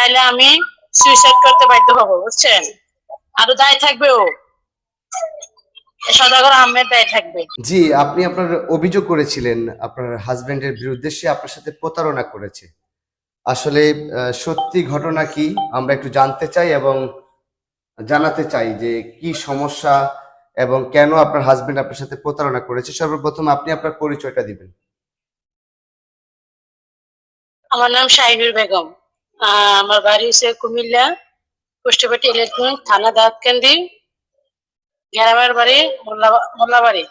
তাইলে আমি সুইসাইড করতে বাধ্য হব বুঝছেন? আরও দায় থাকবে ও। এ সদাগর আহমেদ দায় থাকবে। জি আপনি আপনার অভিযোগ করেছিলেন আপনার হাজবেন্ডের বিরুদ্ধে সে আপনার সাথে প্রতারণা করেছে। আসলে সত্যি ঘটনা কি আমরা একটু জানতে চাই এবং জানাতে চাই যে কি সমস্যা এবং কেন আপনার হাজবেন্ড আপনার সাথে প্রতারণা করেছে। সর্বপ্রথম আপনি আপনার পরিচয়টা দিবেন। আমার নাম শাহিনুর বেগম। আমার বাড়ি হচ্ছে কুমিল্লা কুষ্টিপাটি ইলেকট্রনিক থানা দাঁতকান্দি গ্রামের বাড়ি মোল্লা মোল্লাবাড়ি।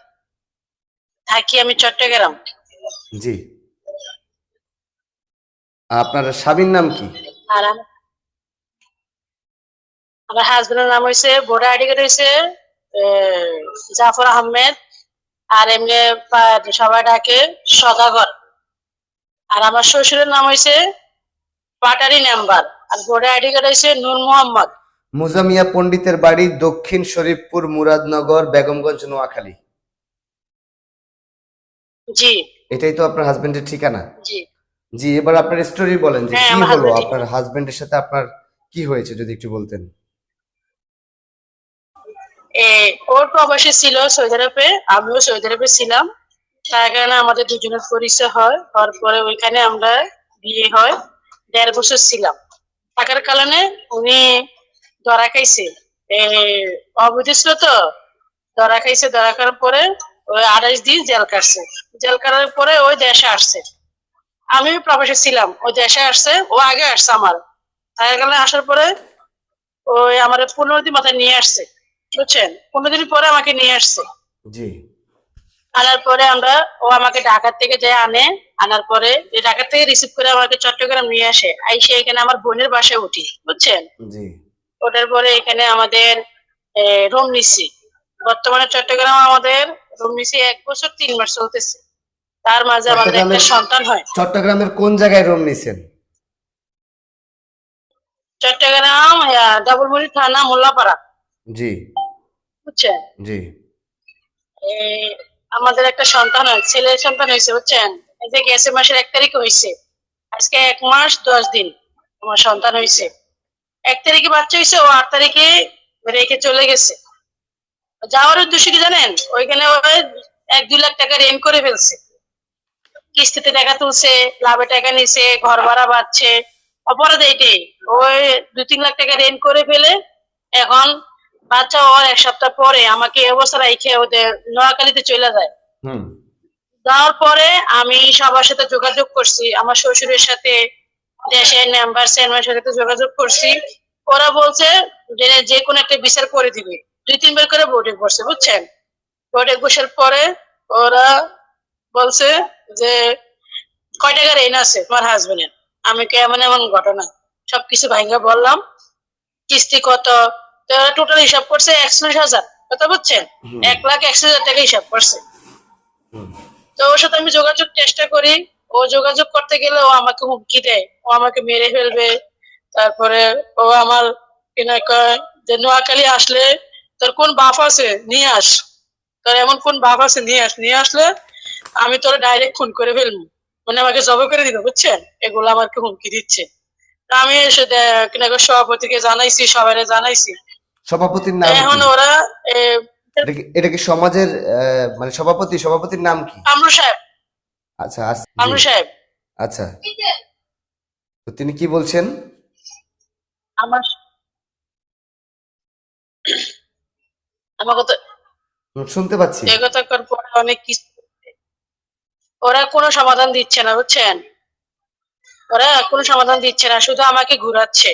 থাকি আমি চট্টগ্রাম। জি। আপনার স্বামীর নাম কি? আর আম- আমার হাজবেন্ডের নাম হয়েছে বোর্ডা আইডি কার্ড হয়েছে জাফর আহমেদ আর এমনি সবাই ডাকে সদাগর। আর আমার শ্বশুরের নাম হয়েছে পাটারি নাম্বার। আর বোর্ডা আইডি কার্ড হয়েছে নূর মোহাম্মদ। মুজামিয়া পণ্ডিতের বাড়ি দক্ষিণ শরীফপুর মুরাদনগর বেগমগঞ্জ নোয়াখালী। জি। এটাই তো আপনার হাজবেন্ডের ঠিকানা? জি। জি এবার আপনার স্টোরি বলেন যে হ্যাঁ, কি হলো? আপনার হাজবেন্ডের সাথে আপনার কি হয়েছে যদি একটু বলতেন? এ, ওর প্রবাসী ছিল সৌদি আরবে আমিও সৌদি আরবে ছিলাম। তার কারণে আমাদের দুজনের পরিচয় হয়। হওয়ার পরে ওইখানে আমরা বিয়ে হয়। দেড় বছর ছিলাম। থাকার কারণে উনি ধরা খাইছে। অবৈধ ছিল তো, ধরা খাইছে, ধরা খাওয়ার পরে ওই আড়াইশ দিন জেল কাটছে। জেল কাটার পরে ওই দেশে আসছে। আমি প্রবাসী ছিলাম, ওই দেশে আসছে, ও আগে আসছে আমার। থাকার কারণে আসার পরে ওই আমার পনেরো দিন মাথায় নিয়ে আসছে। বুঝছেন? পনেরো দিন পরে আমাকে নিয়ে আসছে। আনার পরে আমরা ও আমাকে ঢাকার থেকে যে আনে আনার পরে ঢাকার থেকে রিসিভ করে আমাকে চট্টগ্রাম নিয়ে আসে। আইসে এখানে আমার বোনের বাসায় উঠি বুঝছেন? ওটার পরে এখানে আমাদের রুম নিছি বর্তমানে চট্টগ্রাম আমাদের রুম নিছি এক বছর তিন মাস চলতেছে। তার মাঝে আমাদের একটা সন্তান হয়। চট্টগ্রামের কোন জায়গায় রুম নিছেন চট্টগ্রাম ডাবলমুড়ি থানা মোল্লাপাড়া। জি। বুঝছেন? জি। আমাদের একটা সন্তান হয় ছেলে সন্তান হয়েছে, বুঝছেন? এই যে গেছে মাসের এক তারিখে হয়েছে। আজকে এক মাস, দশ দিন আমার সন্তান হয়েছে। এক তারিখে বাচ্চা হয়েছে, ও আট তারিখে রেখে চলে গেছে। যাওয়ার উদ্দেশ্য কি জানেন? ওইখানে ওই এক দুই লাখ টাকা রেন করে ফেলছে। কিস্তিতে টাকা তুলছে, লাভে টাকা নিছে, ঘর ভাড়া বাড়ছে। অপরাধ এইটাই। ওই দু তিন লাখ টাকা রেন করে ফেলে এখন বাচ্চা ওর এক সপ্তাহ পরে আমাকে এই অবস্থা রেখে ওদের নোয়াখালীতে চলে যায়। যাওয়ার পরে আমি সবার সাথে যোগাযোগ করছি আমার শ্বশুরের সাথে দেশের মেম্বার চেয়ারম্যানের সাথে যোগাযোগ করছি। ওরা বলছে যে যে কোনো একটা বিচার করে দিবে। দুই তিনবার করে বোর্ডে বসছে বুঝছেন? বোর্ডে বসার পরে ওরা বলছে যে কয় টাকা ঋণ আছে তোমার হাজবেন্ডের আমি কে এমন এমন ঘটনা। সবকিছু ভাঙ্গা বললাম। কিস্তি কত? টোটাল হিসাব করছে একচল্লিশ হাজার। কথা বুঝছেন? এক লাখ একশো হাজার টাকা হিসাব করছে। তো ওর সাথে আমি যোগাযোগ চেষ্টা করি। ও যোগাযোগ করতে গেলে ও আমাকে হুমকি দেয়। ও আমাকে মেরে ফেলবে। তারপরে ও আমার কিনা কয় যে নোয়াখালী আসলে তোর কোন বাপ আছে? নিয়ে আস। তোর এমন কোন বাপ আছে? নিয়ে আস। নিয়ে আসলে আমি তোর ডাইরেক্ট খুন করে ফেলব। মানে আমাকে জব করে দিবে বুঝছেন? এগুলো আমাকে হুমকি দিচ্ছে। আমি কিনা সভাপতিকে জানাইছি সবাই জানাইছি। সভাপতির নাম এখন ওরা এটা কি- সমাজের মানে সভাপতি সভাপতির নাম কি? কামরু সাহেব। আচ্ছা কামরু সাহেব। আচ্ছা। তো তিনি কি বলছেন? আমার আমাকে তো শুনতে পাচ্ছি। এগোতে করার পরে অনেক কিছু ওরা কোনো সমাধান দিচ্ছে না বুঝছেন? ওরা কোনো সমাধান দিচ্ছে না শুধু আমাকে ঘুরাচ্ছে।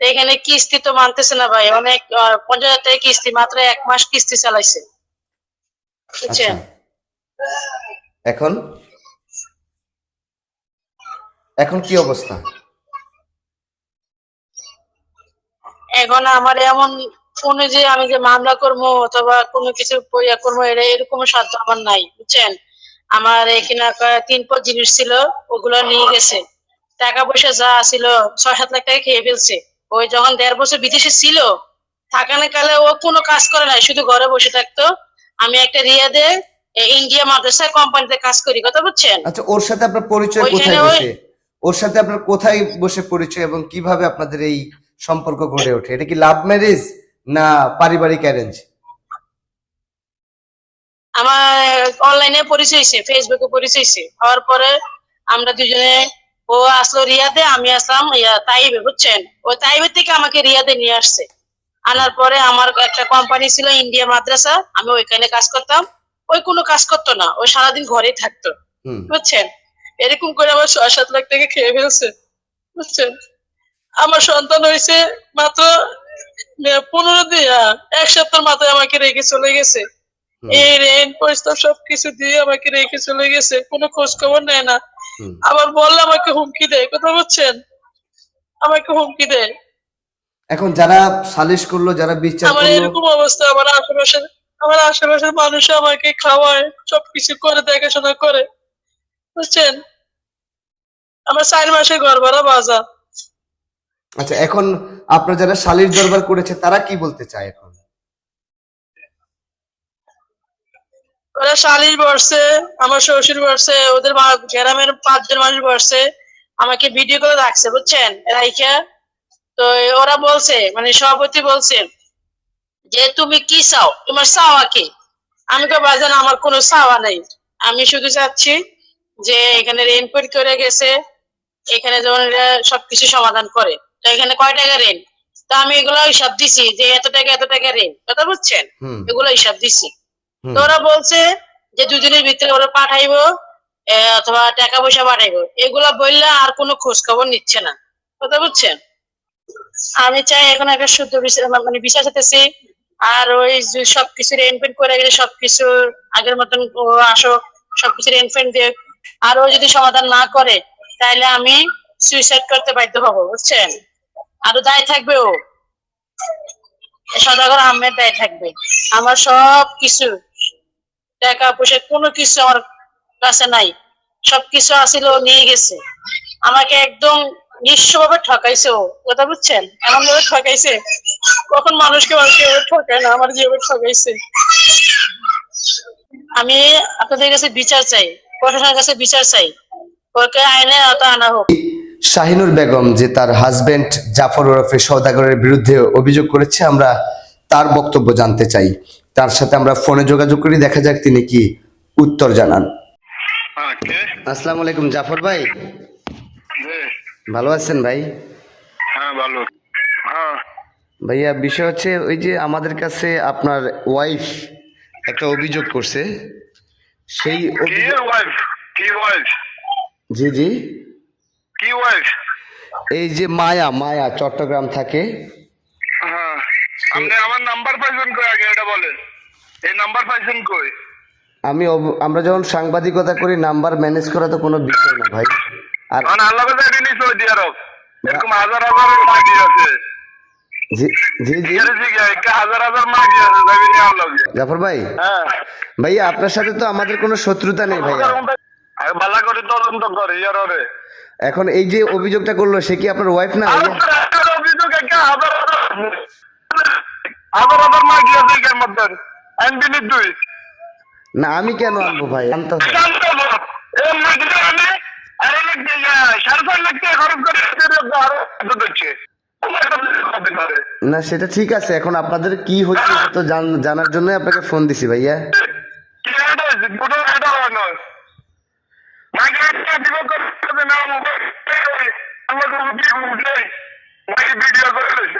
এখানে কিস্তি তো মানতেছে না ভাই। অনেক পঞ্চাশ হাজার টাকা কিস্তি মাত্র এক মাস কিস্তি চালাইছে। আচ্ছা। বুঝছেন? এখন? এখন কি অবস্থা? এখন আমার এমন কোনো যে আমি যে মামলা করব অথবা কোনো কিছু ইয়া করব এটা এরকম সাধ্য আমার নাই বুঝছেন? আমার এখানে তিন পর জিনিস ছিল ওগুলো নিয়ে গেছে। টাকা পয়সা যা ছিল ছয় সাত লাখ টাকা খেয়ে ফেলছে। ওই যখন দেড় বছর বিদেশে ছিল থাকানো কালে ও কোনো কাজ করে নাই শুধু ঘরে বসে থাকতো। আমি একটা রিয়াদে ইন্ডিয়া মাদ্রাসা কোম্পানিতে কাজ করি কথা বুঝছেন? আচ্ছা ওর সাথে আপনার পরিচয় কোথায় বসে? ওর সাথে আপনার কোথায় বসে পরিচয় এবং কীভাবে আপনাদের এই সম্পর্ক গড়ে ওঠে? এটা কি লাভ ম্যারেজ না পারিবারিক অ্যারেঞ্জ আমার অনলাইনে পরিচয় হয়েছে ফেসবুকে পরিচয় হয়েছে। হওয়ার পরে আমরা দুজনে ও আসলো রিয়াদে আমি আসলাম তাইবে বুঝছেন? ও তাইবে থেকে আমাকে রিয়াদে নিয়ে আসছে। আনার পরে আমার একটা কোম্পানি ছিল ইন্ডিয়া মাদ্রাসা আমি ওইখানে কাজ করতাম। ওই কোনো কাজ করতো না ও সারাদিন ঘরেই থাকতো বুঝছেন? এরকম করে আমার ছয় সাত লাখ টাকা খেয়ে ফেলছে বুঝছেন? আমার সন্তান হয়েছে মাত্র পনেরো দিন এক সপ্তাহ মাথায় আমাকে রেখে চলে গেছে। এই রেন পরিষ্কার সবকিছু দিয়ে আমাকে রেখে চলে গেছে কোনো খোঁজ খবর নেয় না। আবার বললে আমাকে হুমকি দেয় কথা বলছেন আমাকে হুমকি দেয়। এখন যারা সালিশ করল যারা বিচার আমার এরকম অবস্থা আমার আশেপাশে আমার আশেপাশের মানুষ আমাকে খাওয়ায় সবকিছু করে দেখাশোনা করে। বুঝছেন? আমার চার মাসে ঘর ভাড়া বাজার। আচ্ছা এখন আপনার যারা সালিশ দরবার করেছে তারা কি বলতে চায় এখন? ওরা শালিশ বসছে আমার শ্বশুর বসছে ওদের গ্রামের পাঁচজন মানুষ বসছে আমাকে ভিডিও করে রাখছে বুঝছেন? রাইখা? তো ওরা বলছে মানে সভাপতি বলছে যে তুমি কি চাও? তোমার চাওয়া কি? আমি তো বাজান আমার কোনো চাওয়া নেই। আমি শুধু চাচ্ছি যে এখানে রেন করে গেছে এখানে যেমন সবকিছু সমাধান করে। তো এখানে কয় টাকা রেন তো আমি এগুলো হিসাব দিছি যে এত টাকা এত টাকা রেন কথা বুঝছেন? এগুলো হিসাব দিছি। তো ওরা বলছে যে দুদিনের ভিতরে ওরা পাঠাইবো অথবা টাকা পয়সা পাঠাইবো। এগুলা বললে আর কোনো খোঁজ খবর নিচ্ছে না। কথা বুঝছেন? আমি চাই এখন একটা শুদ্ধ মানে বিচার চাইতেছি। আর ওই সবকিছু রেনপেন্ট করে গেলে সবকিছু আগের মতন আসুক, সবকিছু রেনপেন্ট দিয়ে আর ও যদি সমাধান না করে তাহলে আমি সুইসাইড করতে বাধ্য হব, বুঝছেন? আরও দায় থাকবে ও। সদাগর আহমেদ দায় থাকবে। আমার সব কিছু টাকা পয়সা কোনো কিছু আমার কাছে নাই। সবকিছু আসিল, নিয়ে গেছে। আমাকে একদম নিঃস্বভাবে ঠকাইছে ও। কথা বুঝছেন? এমন ভাবে ঠকাইছে। কখন মানুষকে মানুষকে ঠকায় না, আমার যেভাবে ঠকাইছে। আমি আপনাদের কাছে বিচার চাই, প্রশাসনের কাছে বিচার চাই। ওকে আইনে আওতা আনা হোক। শাহিনুর বেগম যে তার হাজবেন্ড জাফর ওরফে সওদাগরের বিরুদ্ধে অভিযোগ করেছে, আমরা তার বক্তব্য জানতে চাই। তার সাথে আমরা ফোনে যোগাযোগ করি দেখা যাক তিনি কি উত্তর জানান। হ্যাঁ আসসালামু আলাইকুম জাফর ভাই। ভালো আছেন ভাই? হ্যাঁ ভালো। হ্যাঁ। ভাইয়া বিষয় হচ্ছে ওই যে আমাদের কাছে আপনার ওয়াইফ একটা অভিযোগ করছে। সেই ওয়াইফ ওয়াইফ জি জি। কি ওয়াইফ এই যে মায়া মায়া চট্টগ্রাম থাকে। হ্যাঁ। আমার নাম্বার পাইছেন আগে এটা বলেন। এই নাম্বার পাইছেন কই? আমি আমরা যখন সাংবাদিকতা করি নাম্বার ম্যানেজ করা তো কোনো বিষয় না ভাই। আর কারণ আল্লাহ সৌদি আরব এরকম হাজার হাজার মাগি আছে। জি জি জি। হাজার হাজার মাগি আছে যাবি জাফর ভাই হ্যাঁ। ভাইয়া আপনার সাথে তো আমাদের কোনো শত্রুতা নেই ভাই আগে ভালো করে তদন্ত করে ইয়ার ওরে। এখন এই যে অভিযোগটা করল সে কি আপনার ওয়াইফ না? অভিযোগ একটা হাজার হাজার হাজার হাজার মাগি আছে এর মধ্যে দুই না আমি কেন আনব ভাই আনতে হবে। আমি আরও লাখ সাড়ে চার লাখ টাকা খরচ করে আরও দুধ হচ্ছে। আমার কাছে হবে না সেটা ঠিক আছে এখন আপনাদের কি হচ্ছে তো জানার জন্যই আপনাকে ফোন দিছি ভাইয়া হয় না। না, ভিডিও করে না,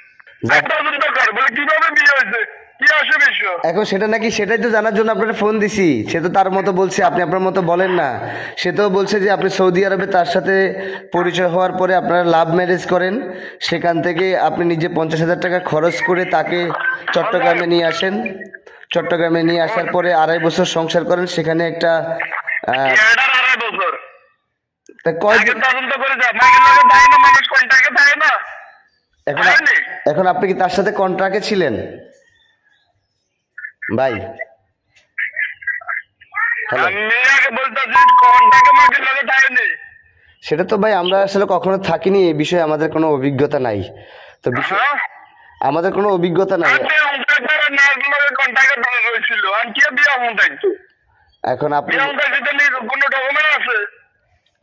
এখন সেটা নাকি সেটাই তো জানার জন্য আপনার ফোন দিছি। সে তো তার মতো বলছে আপনি আপনার মতো বলেন না। সে তো বলছে যে আপনি সৌদি আরবে তার সাথে পরিচয় হওয়ার পরে আপনারা লাভ ম্যারেজ করেন। সেখান থেকে আপনি নিজে পঞ্চাশ হাজার টাকা খরচ করে তাকে চট্টগ্রামে নিয়ে আসেন। চট্টগ্রামে নিয়ে আসার পরে আড়াই বছর সংসার করেন। সেখানে একটা আহ, এখন এখন আপনি কি তার সাথে কন্ট্রাক্টে ছিলেন? ভাই। সেটা তো ভাই আমরা আসলে কখনো থাকিনি এই বিষয়ে আমাদের কোনো অভিজ্ঞতা নাই। তো বিষয় হ্যাঁ? আমাদের কোনো অভিজ্ঞতা নাই। এখন আপনি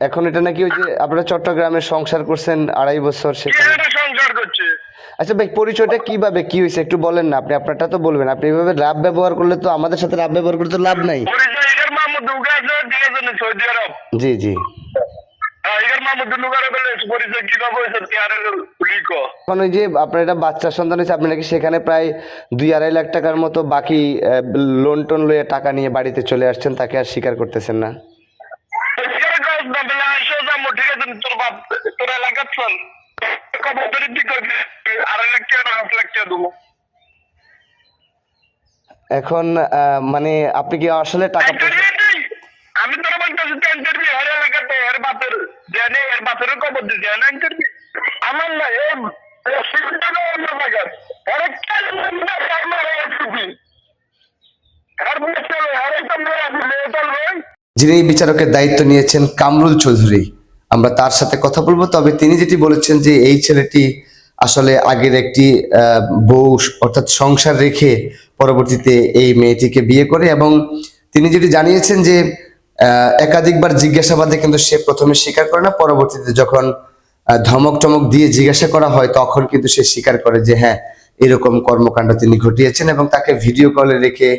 এখন এটা নাকি ওই যে আপনারা চট্টগ্রামে সংসার করছেন আড়াই বছর সেখানে। সংসার আচ্ছা ভাই পরিচয়টা কীভাবে কি হয়েছে একটু বলেন না আপনি আপনারটা তো বলবেন। আপনি এভাবে রাব ব্যবহার করলে তো আমাদের সাথে রাব ব্যবহার করলে তো লাভ নাই। জি জি। হ্যাঁ, এখন ওই যে আপনার এটা বাচ্চা সন্তান হয়েছে আপনি নাকি সেখানে প্রায় দুই আড়াই লাখ টাকার মতো বাকি লোন টোন লইয়ে টাকা নিয়ে বাড়িতে চলে আসছেন তাকে আর স্বীকার করতেছেন না? তোর বাপ তোর এলাকার এখন মানে আপনি কি আসলে টাকা আমি তোর বলতেছি ইন্টারভিউ এর এলাকাতে এর বাপের জানে এর বাপের খবর দিতে না ইন্টারভিউ আমার না এই সিস্টেমটা অন্য জায়গার। আরে কেন না আমার ছুটি আর বলে আর একটা মেয়ে মেয়ে চলবে। যিনি বিচারকের দায়িত্ব নিয়েছেন কামরুল চৌধুরী। আমরা তার সাথে কথা বলব। তবে তিনি যেটি বলেছেন যে এই ছেলেটি আসলে আগের একটি বউ অর্থাৎ সংসার রেখে পরবর্তীতে এই মেয়েটিকে বিয়ে করে এবং তিনি যেটি জানিয়েছেন যে একাধিকবার জিজ্ঞাসাবাদে কিন্তু সে প্রথমে স্বীকার করে না, পরবর্তীতে যখন ধমক টমক দিয়ে জিজ্ঞাসা করা হয় তখন কিন্তু সে স্বীকার করে যে হ্যাঁ এরকম কর্মকাণ্ড তিনি ঘটিয়েছেন এবং তাকে ভিডিও কলে রেখে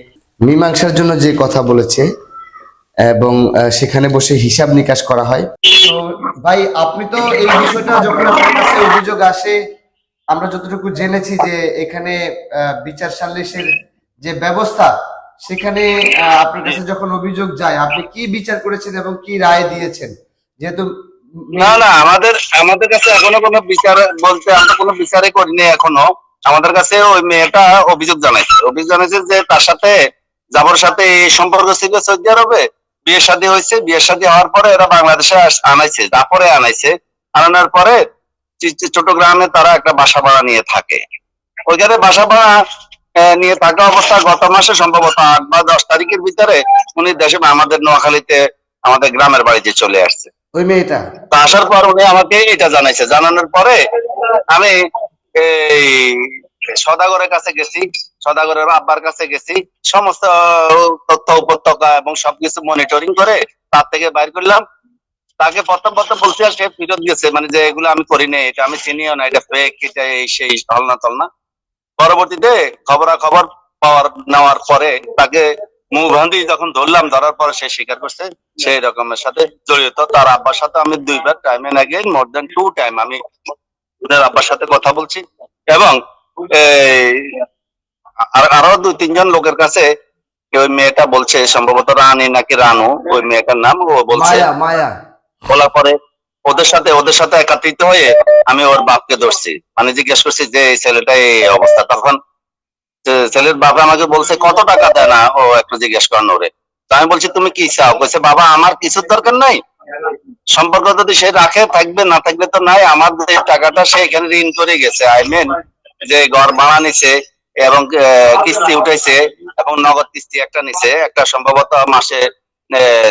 মীমাংসার জন্য যে কথা বলেছে এবং সেখানে বসে হিসাব নিকাশ করা হয়। ভাই, আপনি তো এই বিষয়টা যখন আপনার কাছে অভিযোগ আসে, আমরা যতটুকু জেনেছি যে এখানে বিচার সালিসের যে ব্যবস্থা, সেখানে আপনার কাছে যখন অভিযোগ যায়, আপনি কি বিচার করেছেন এবং কি রায় দিয়েছেন? যেহেতু না না, আমাদের আমাদের কাছে এখনও কোনো বিচার বলতে আমরা কোনো বিচারই করিনি এখনও। আমাদের কাছে ওই মেয়েটা অভিযোগ জানাইছে। অভিযোগ জানাইছে যে তার সাথে যাবার সাথে এই সম্পর্ক ছিল সৌদি আরবে। বিয়ে শাদী হয়েছে বিয়ে শাদী হওয়ার পরে এরা বাংলাদেশে আনাইছে জাফরে আনাইছে। আনানোর পরে চট্টগ্রামে তারা একটা বাসা ভাড়া নিয়ে থাকে। ওইখানে বাসা ভাড়া নিয়ে থাকা অবস্থা গত মাসে সম্ভবত আট বা দশ তারিখের ভিতরে উনি দেশে আমাদের নোয়াখালীতে আমাদের গ্রামের বাড়িতে চলে আসছে। ওই মেয়েটা? তো আসার পর উনি আমাকে এটা জানাইছে। জানানোর পরে আমি এই সদাগরের কাছে গেছি। সদাগরের আব্বার কাছে গেছি। সমস্ত তথ্য, উপত্যকা এবং সবকিছু মনিটরিং করে তার থেকে বাইর করলাম। তাকে প্রথম প্রথম বলছি, আর সে ফিরত গেছে। মানে যে এগুলো আমি করি না এটা আমি চিনিও না, এটা ফেক এটা সেই হল না তল না পরবর্তীতে খবরাখবর পাওয়ার, নেওয়ার পরে তাকে মুভহান্দি যখন ধরলাম, ধরার পরে সে স্বীকার করছে সেই রকমের সাথে জড়িত। তার আব্বার সাথে আমি দুইবার টাইম এন আগে মোর দেন টু টাইম আমি আব্বার সাথে কথা বলছি। এবং আর- দুই তিনজন লোকের কাছে ওই মেয়েটা বলছে সম্ভবত রানী নাকি রানু ওই মেয়েটার নাম ও বলছে। মায়া বলার পরে ওদের সাথে ওদের সাথে একাত্রিত হয়ে আমি ওর বাপকে ধরছি। মানে জিজ্ঞেস করছি যে এই ছেলেটা এই অবস্থা? তখন ছেলের বাবা আমাকে বলছে কত টাকা দেয় না? ও একটু জিজ্ঞেস করেন ওরে তো আমি বলছি তুমি কি চাও? বলছে বাবা আমার কিছুর দরকার নাই। সম্পর্ক যদি সে রাখে থাকবে না থাকবে তো নাই। আমার যে টাকাটা সে এখানে ঋণ করে গেছে আই মিন যে ঘর ভাড়া নিছে এবং কিস্তি উঠাইছে এবং নগদ কিস্তি একটা নিছে। একটা সম্ভবত মাসে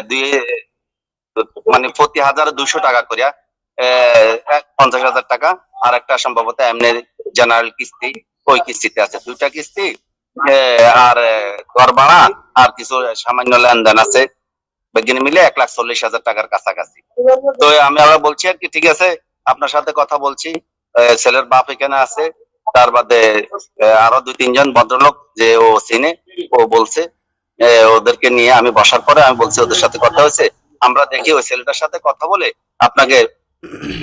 দুই মানে প্রতি হাজার দুশো টাকা করিয়া পঞ্চাশ হাজার টাকা। আর একটা সম্ভবত এমনি জেনারেল কিস্তি ওই কিস্তিতে আছে। দুইটা কিস্তি আর ঘর ভাড়া আর কিছু সামান্য লেনদেন আছে। মিলে এক লাখ চল্লিশ হাজার টাকার কাছাকাছি। তো আমি আবার বলছি আর কি ঠিক আছে? আপনার সাথে কথা বলছি। ছেলের বাপ এখানে আছে। তার বাদে আরও দুই, তিনজন ভদ্রলোক যে ও চিনে, ও বলছে ওদেরকে নিয়ে আমি বসার পরে আমি বলছি, ওদের সাথে কথা হয়েছে, আমরা দেখি ওই ছেলেটার সাথে কথা বলে আপনাকে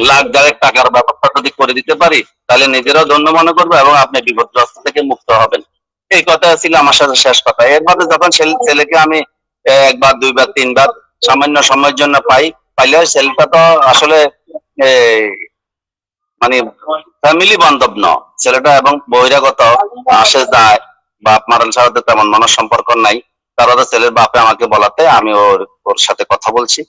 লাখ দেড়েক টাকার ব্যাপারটা যদি করে দিতে পারি, তাহলে নিজেরাও ধন্য মনে করবে এবং আপনি বিপদগ্রস্ত থেকে মুক্ত হবেন। এই কথা ছিল আমার সাথে শেষ কথা। এর মধ্যে যখন ছেলেকে আমি একবার, দুইবার, তিনবার সামান্য সময়ের জন্য পাই পাইলে ছেলেটা তো আসলে মানে ফ্যামিলি বান্ধব ন। ছেলেটা এবং বহিরাগত আসে যায়, বাপ মারান সাথে তেমন মানুষ সম্পর্ক নাই। তারা তো ছেলের বাপে আমাকে বলাতে আমি ওর ওর সাথে কথা বলছি।